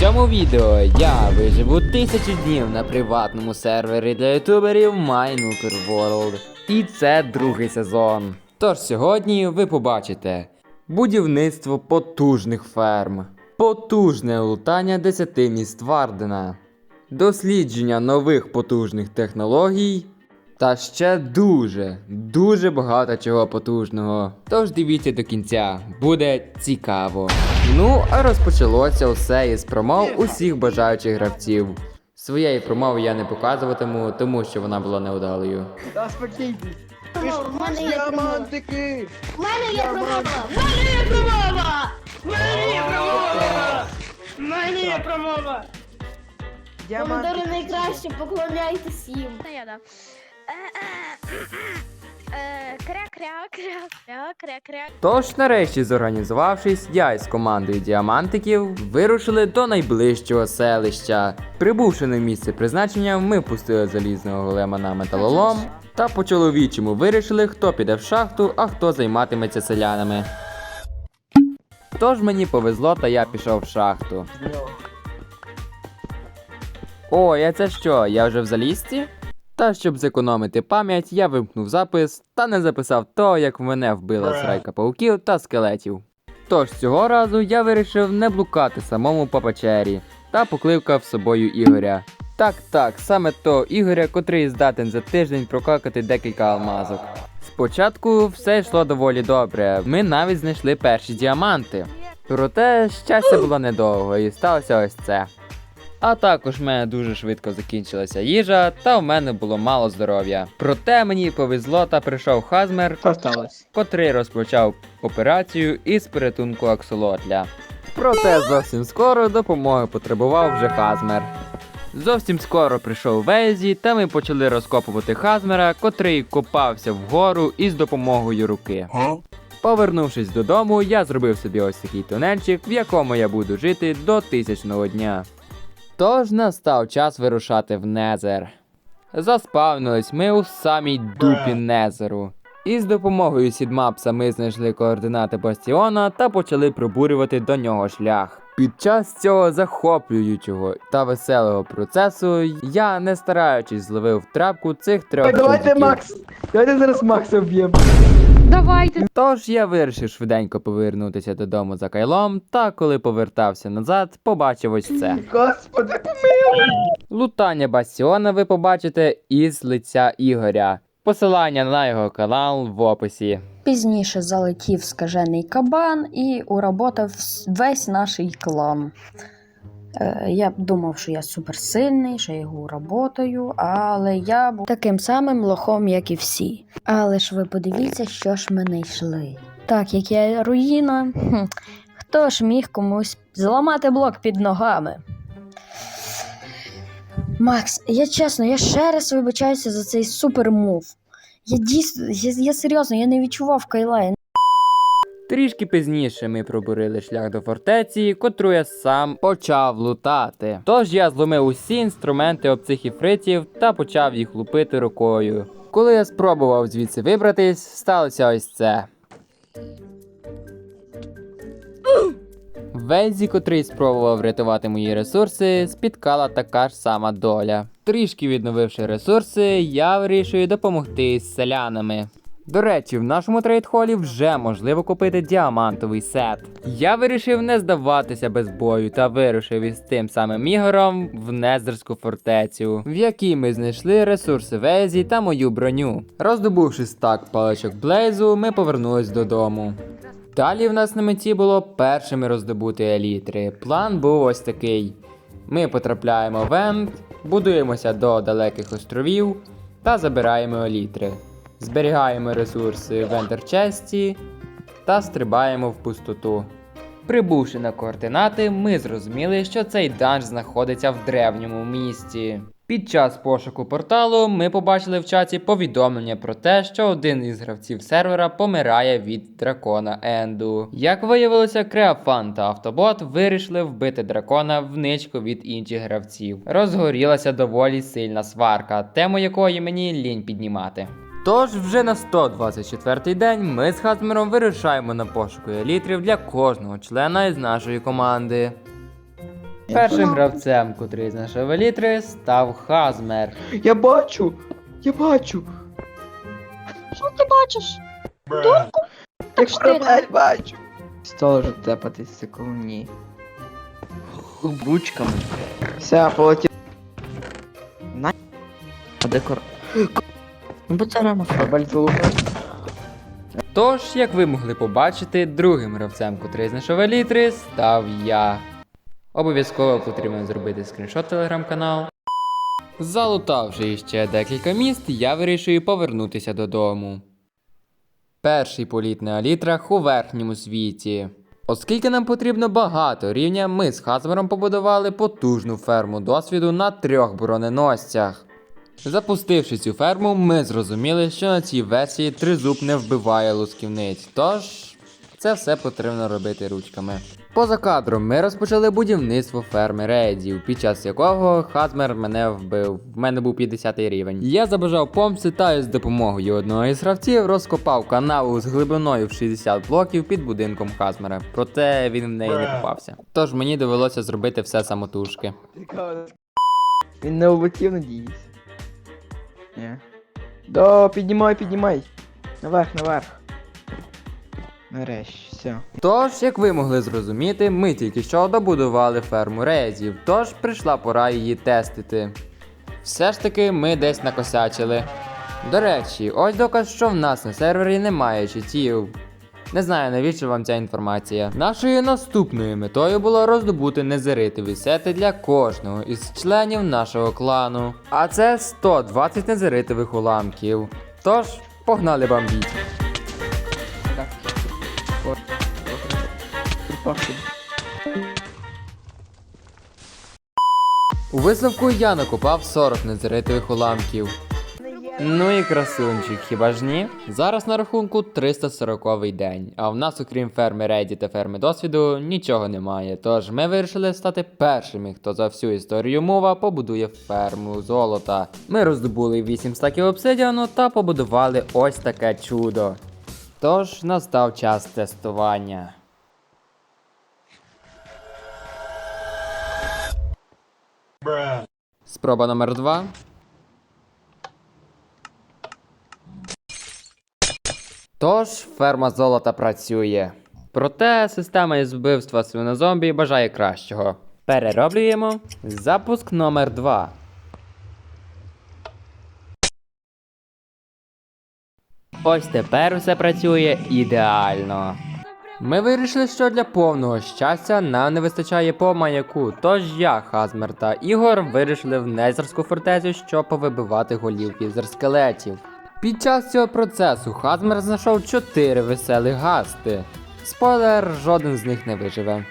цьому відео я виживу тисячу днів на приватному сервері для ютуберів MyNuker World. І це другий сезон. Тож сьогодні ви побачите будівництво потужних ферм, потужне лутання 10 міст Вардена, дослідження нових потужних технологій. Та ще дуже, дуже багато чого потужного. Тож дивіться до кінця, буде цікаво. Ну, а розпочалося все із промов усіх бажаючих гравців. Своєї промови я не показуватиму, тому що вона була неудалою. Та спокійтесь. В мене є промова. Діамантики! Мене є промова! В мене є промова! В мене є промова! В мене є промова! Помидори найкраще, поклоняйтесь їм. Ну, я да. Е, Кря-кря-кря-кря-кря-кря. Тож, нарешті, зорганізувавшись, я із командою діамантиків вирушили до найближчого селища. Прибувши на місце призначення, ми пустили залізного голема на металолом та по чоловічому вирішили, хто піде в шахту, а хто займатиметься селянами. Тож мені повезло, та я пішов в шахту. Ой, а це що? Я вже в залізці? Та щоб зекономити пам'ять, я вимкнув запис та не записав того, як в мене вбила срайка пауків та скелетів. Тож цього разу я вирішив не блукати самому по печері та покликав з собою Ігоря. Так, так, саме того Ігоря, котрий здатен за тиждень прокакати декілька алмазок. Спочатку все йшло доволі добре. Ми навіть знайшли перші діаманти. Проте щастя було недовго і сталося ось це. А також в мене дуже швидко закінчилася їжа, та в мене було мало здоров'я. Проте мені повезло та прийшов Хазмер, котрий розпочав операцію із порятунку аксолотля. Проте зовсім скоро допомоги потребував вже Хазмер. Зовсім скоро прийшов Вейзі, та ми почали розкопувати Хазмера, котрий копався вгору із допомогою руки. Повернувшись додому, я зробив собі ось такий тунельчик, в якому я буду жити до тисячного дня. Тож настав час вирушати в Незер. Заспавнились ми у самій дупі Незеру. І з допомогою Сідмапса ми знайшли координати бастіона та почали пробурювати до нього шлях. Під час цього захоплюючого та веселого процесу я, не стараючись, зловив трапку цих трьох. Ой, Давайте. Макс! Давайте зараз Макса вб'ємо. Давайте. Тож я вирішив швиденько повернутися додому за кайлом, та коли повертався назад, побачив ось це. Господи, помилуй! Лутання Бастіона ви побачите із лиця Ігоря. Посилання на його канал в описі. Пізніше залетів скажений кабан і уработав весь наш клан. Е, я думав, що я суперсильний, що його уработаю, але я був таким самим лохом, як і всі. Але ж ви подивіться, що ж ми знайшли. Так, як я руїна, хто ж міг комусь зламати блок під ногами? Макс, я чесно, я ще раз вибачаюся за цей супермув. Я дійсно, я, я серйозно, я не відчував кайла. Трішки пізніше ми пробурили шлях до фортеці, котру я сам почав лутати. Тож я зломив усі інструменти об цих іфритів та почав їх лупити рукою. Коли я спробував звідси вибратись, сталося ось це. Вельзі, котрий спробував врятувати мої ресурси, спіткала така ж сама доля. Трішки відновивши ресурси, я вирішую допомогти з селянами. До речі, в нашому трейдхолі вже можливо купити діамантовий сет. Я вирішив не здаватися без бою та вирушив із тим самим ігором в Незерську фортецю, в якій ми знайшли ресурси Везі та мою броню. Роздобувши стак паличок Блейзу, ми повернулись додому. Далі в нас на меті було першими роздобути елітри. План був ось такий: ми потрапляємо в Енд, будуємося до далеких островів та забираємо елітри. Зберігаємо ресурси в ендерчесті та стрибаємо в пустоту. Прибувши на координати, ми зрозуміли, що цей данж знаходиться в древньому місті. Під час пошуку порталу ми побачили в чаті повідомлення про те, що один із гравців сервера помирає від дракона Енду. Як виявилося, Креофан та Автобот вирішили вбити дракона в ничку від інших гравців. Розгорілася доволі сильна сварка, тему якої мені лінь піднімати. Тож вже на 124-й день ми з Хазмером вирушаємо на пошуки елітрів для кожного члена із нашої команди. Першим гравцем, котрий знайшов елітри, став Хазмер. Я бачу! Я бачу! Що ти бачиш? Як штабель бачу! Стало вже тепатись ні. Бучками. Все, полетів. А де кор... Ну, бо це залупив. Тож, як ви могли побачити, другим гравцем, котрий знайшов елітри, став я. Обов'язково потрібно зробити скріншот телеграм-канал. Залутавши іще декілька міст, я вирішую повернутися додому. Перший політ на елітрах у верхньому світі. Оскільки нам потрібно багато рівня, ми з Хазмером побудували потужну ферму досвіду на трьох броненосцях. Запустивши цю ферму, ми зрозуміли, що на цій версії тризуб не вбиває лусківниць, тож це все потрібно робити ручками. Поза кадром ми розпочали будівництво ферми рейдів, під час якого Хазмер мене вбив. В мене був 50 рівень. Я забажав помсти та з допомогою одного із гравців розкопав канаву з глибиною в 60 блоків під будинком Хазмера. Проте він в неї не попався. Тож мені довелося зробити все самотужки. Він не надіюсь. Ні. Да, піднімай, піднімай. Наверх, наверх. Нарешті, все. Тож, як ви могли зрозуміти, ми тільки що добудували ферму рейзів, тож прийшла пора її тестити. Все ж таки, ми десь накосячили. До речі, ось доказ, що в нас на сервері немає читів. Не знаю, навіщо вам ця інформація. Нашою наступною метою було роздобути незеритові сети для кожного із членів нашого клану. А це 120 незеритових уламків. Тож, погнали бомбіть. У висновку я накопав 40 незеритових уламків. Ну і красунчик, хіба ж ні? Зараз на рахунку 340 день, а в нас, окрім ферми Реді та ферми досвіду, нічого немає. Тож ми вирішили стати першими, хто за всю історію мова побудує ферму золота. Ми роздобули 8 стаків обсидіану та побудували ось таке чудо. Тож настав час тестування. Спроба номер 2. Тож, ферма золота працює. Проте система із вбивства свинозомбі бажає кращого. Перероблюємо. Запуск номер 2. Ось тепер все працює ідеально. Ми вирішили, що для повного щастя нам не вистачає по маяку, тож я, Хазмер та Ігор вирішили в Незерську фортецю, щоб повибивати голівки скелетів. Під час цього процесу Хазмер знайшов 4 веселі гасти. Спойлер, жоден з них не виживе.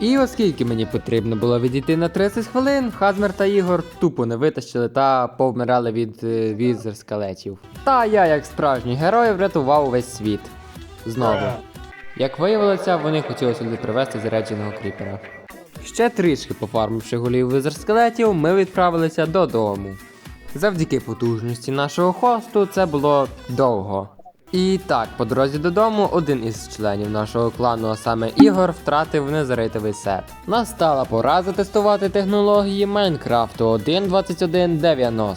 І оскільки мені потрібно було відійти на 30 хвилин, Хазмер та Ігор тупо не витащили та повмирали від е, візер скелетів. Та я, як справжній герой, врятував увесь світ. Знову. Як виявилося, вони хотіли сюди привезти зарядженого кріпера. Ще трішки пофармивши голів визер скелетів, ми відправилися додому. Завдяки потужності нашого хосту це було довго. І так, по дорозі додому, один із членів нашого клану, а саме Ігор, втратив незаритовий сет. Настала пора затестувати технології Майнкрафту 1.21.90.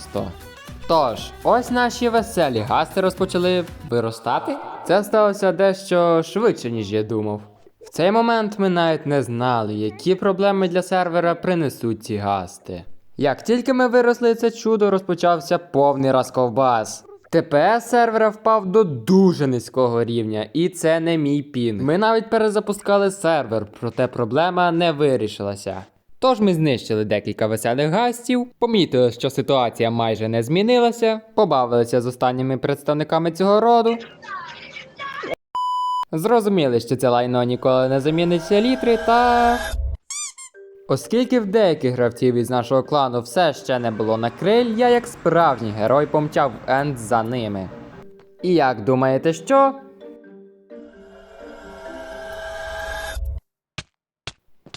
Тож, ось наші веселі гасти розпочали виростати. Це сталося дещо швидше, ніж я думав. В цей момент ми навіть не знали, які проблеми для сервера принесуть ці гасти. Як тільки ми виросли це чудо, розпочався повний розковбас. ТПС сервера впав до дуже низького рівня, і це не мій пін. Ми навіть перезапускали сервер, проте проблема не вирішилася. Тож ми знищили декілька веселих гастів, помітили, що ситуація майже не змінилася, побавилися з останніми представниками цього роду. Зрозуміли, що це лайно ніколи не заміниться літри, та. Оскільки в деяких гравців із нашого клану все ще не було на криль, я як справжній герой помчав в енд за ними. І як думаєте, що?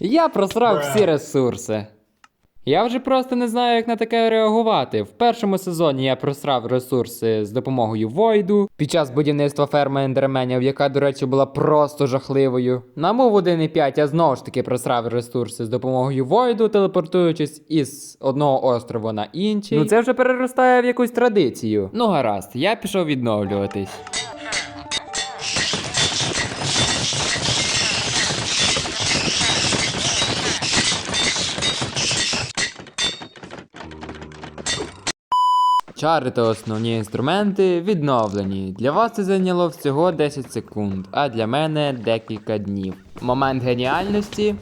Я просрав всі ресурси. Я вже просто не знаю, як на таке реагувати. В першому сезоні я просрав ресурси з допомогою Войду під час будівництва ферми ендерменів, яка, до речі, була просто жахливою. На мов 1.5 я знову ж таки просрав ресурси з допомогою Войду, телепортуючись із одного острову на інший. Ну це вже переростає в якусь традицію. Ну гаразд, я пішов відновлюватись. Чари та основні інструменти відновлені. Для вас це зайняло всього 10 секунд, а для мене декілька днів. Момент геніальності.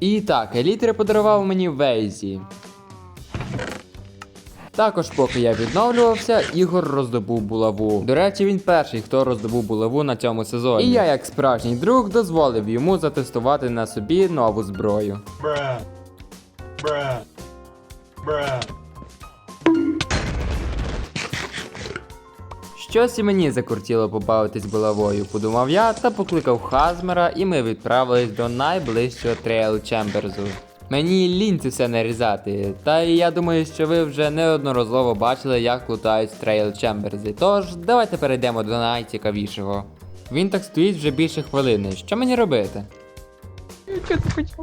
І так, елітри подарував мені Вейзі. Також, поки я відновлювався, Ігор роздобув булаву. До речі, він перший, хто роздобув булаву на цьому сезоні. І я, як справжній друг, дозволив йому затестувати на собі нову зброю. Bruh. Bruh. Bruh. Щось і мені закортіло побавитись булавою, подумав я та покликав Хазмера, і ми відправились до найближчого трейл Чемберзу. Мені лінь це все нарізати, та і я думаю, що ви вже неодноразово бачили, як лутають трейл Чемберзи. Тож давайте перейдемо до найцікавішого. Він так стоїть вже більше хвилини. Що мені робити? Хотів?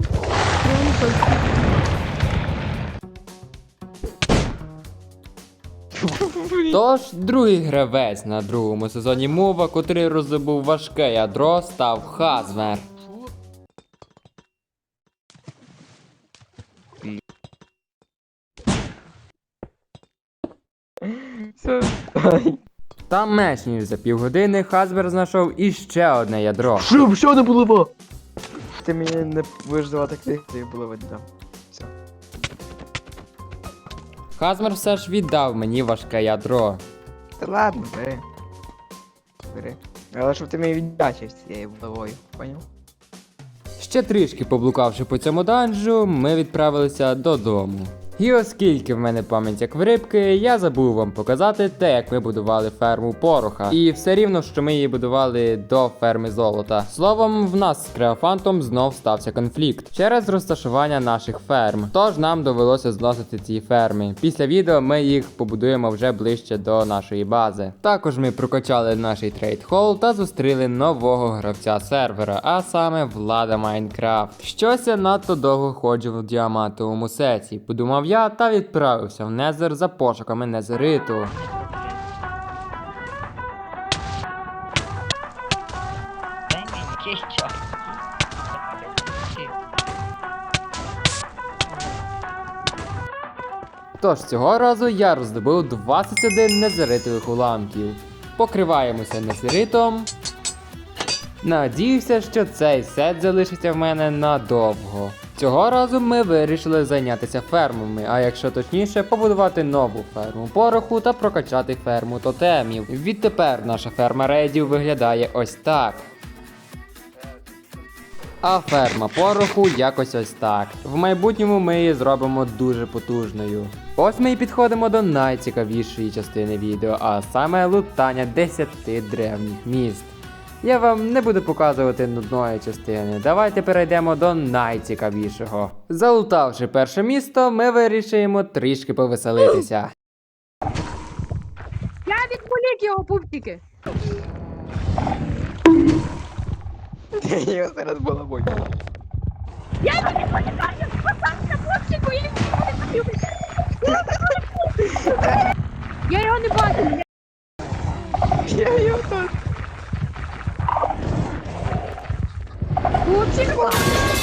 Тож, другий гравець на другому сезоні мова, котрий роздобув важке ядро, став Хазмер. Та менш ніж за півгодини Хазбер знайшов іще одне ядро. Що, що не було? Ти мені не будеш давати книг, ти було віддам. Хазмер все ж віддав мені важке ядро. Та ладно, бери. Бери. Але щоб ти мені віддячив цією булавою, поняв? Ще трішки поблукавши по цьому данжу, ми відправилися додому. І оскільки в мене пам'ять як в рибки, я забув вам показати те, як ми будували ферму пороха. І все рівно, що ми її будували до ферми золота. Словом, в нас з Креофантом знов стався конфлікт через розташування наших ферм. Тож нам довелося зносити ці ферми. Після відео ми їх побудуємо вже ближче до нашої бази. Також ми прокачали наш трейд холл та зустріли нового гравця сервера, а саме Влада Майнкрафт. Щось я надто довго ходжу в діамантовому сеті, подумав я та відправився в Незер за пошуками Незериту. Тож цього разу я роздобув 21 незеритових уламків. Покриваємося незеритом. Надіюся, що цей сет залишиться в мене надовго. Цього разу ми вирішили зайнятися фермами, а якщо точніше, побудувати нову ферму пороху та прокачати ферму тотемів. Відтепер наша ферма рейдів виглядає ось так. А ферма пороху якось ось так. В майбутньому ми її зробимо дуже потужною. Ось ми і підходимо до найцікавішої частини відео, а саме лутання 10 древніх міст. Я вам не буду показувати нудної частини. Давайте перейдемо до найцікавішого. Залутавши перше місто, ми вирішуємо трішки повеселитися. Я відволік його пупсики. Я його зараз булавою. Я його відволікаю, спасайся, пупсику, я його відволікаю. Я його не бачу. Я його 我接着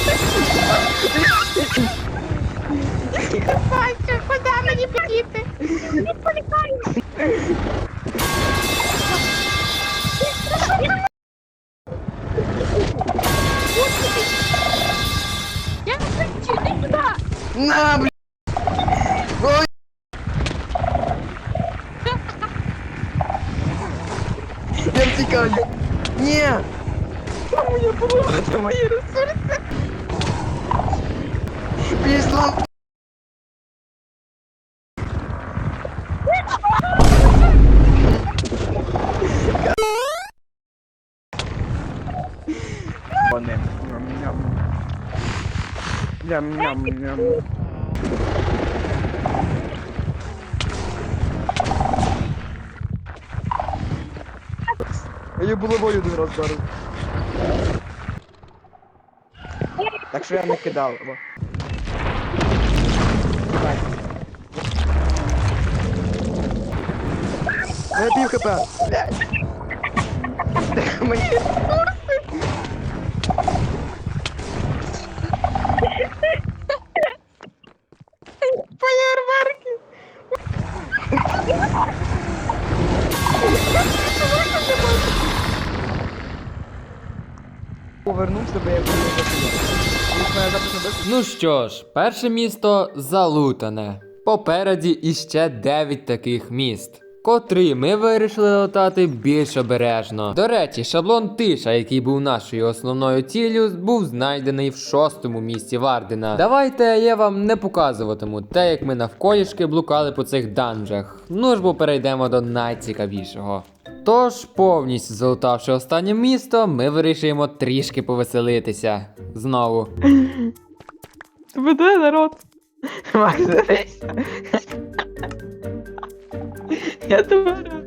Ням, ням, ням. Я її булавою один раз вдарив. Так що я не кидав. Во. Так. Я пів хп. Мені Ну що ж, перше місто залутане. Попереді іще 9 таких міст. Котрі ми вирішили летати більш обережно. До речі, шаблон тиша, який був нашою основною ціллю, був знайдений в шостому місці Вардена. Давайте я вам не показуватиму те, як ми навколішки блукали по цих данжах. Ну ж бо перейдемо до найцікавішого. Тож, повністю залутавши останнє місто, ми вирішуємо трішки повеселитися. Знову. Веде народ. Макс, дивись. Я тебе рад.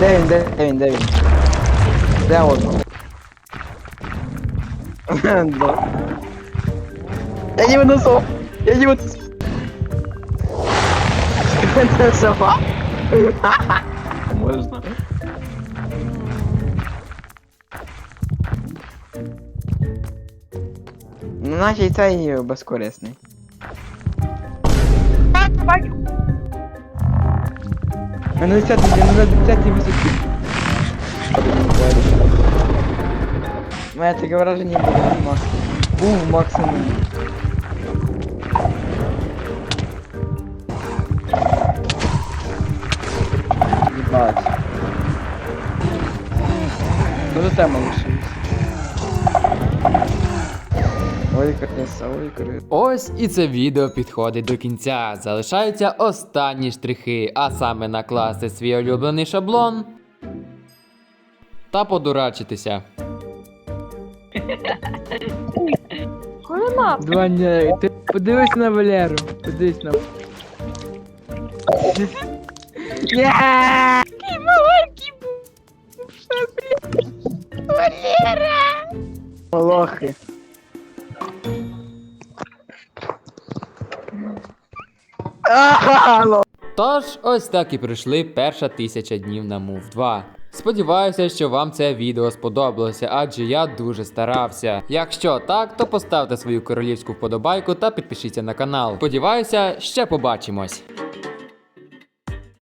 Де він, де він, де він? Де воно? Да. Я не выносу. Я не выносу. Это сова? Можно. Безкорисний. А на 10 на 10 висоті. У мене таке враження буде максимум. Був максимум. Ебать. Ну до тема лишилось. Краса, ой, краса. Ось і це відео підходить до кінця. Залишаються останні штрихи, а саме накласти свій улюблений шаблон та подурачитися. Дваня, ти подивись на Валеру. Подивись на. Yeah! Молохи. Алло. Тож, ось так і пройшли перша тисяча днів на Move 2. Сподіваюся, що вам це відео сподобалося, адже я дуже старався. Якщо так, то поставте свою королівську вподобайку та підпишіться на канал. Сподіваюся, ще побачимось.